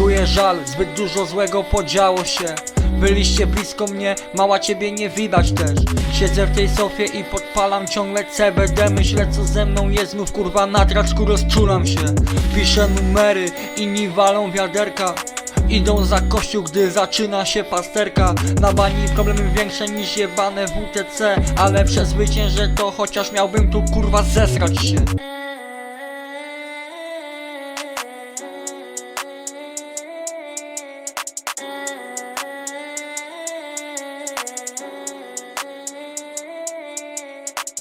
mnie żal, zbyt dużo złego podziało się. Byliście blisko mnie, mała ciebie nie widać też. Siedzę w tej sofie i podpalam ciągle CBD Myślę co ze mną jest, znów kurwa na traczku rozczulam się. Piszę numery, inni walą wiaderka. Idą za kościół, gdy zaczyna się pasterka. Na bani problemy większe niż jebane WTC Ale przezwyciężę to, chociaż miałbym tu kurwa zesrać się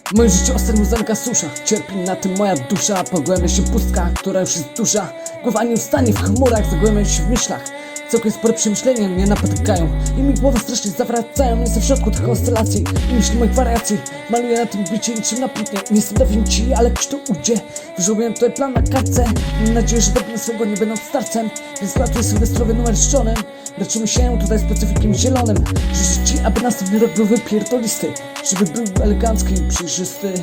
W moim życiu ostatnio zamyka susza. Cierpi na tym moja dusza. Pogłębia się pustka, która już jest duża. Głowa nie ustanie w chmurach Zagłębiam się w myślach Całkiem spore przemyślenia mnie napotykają I mi głowy strasznie zawracają. Jestem w środku tych konstelacji i myśli moich wariacji. Maluję na tym bicie niczym na płótnie Nie jestem Da ci, ale jakoś to ujdzie. Wyżłobiłem tutaj plan na kartce. Mam nadzieję, że dopiero swego nie będąc starcem. Więc ratuję sylwestrowy numer szczonem Leczymy się tutaj specyfikiem zielonym. Życzę ci, aby następny rok był wypierdolisty Żeby był elegancki i przejrzysty.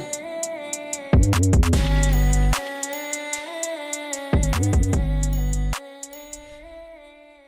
Thank you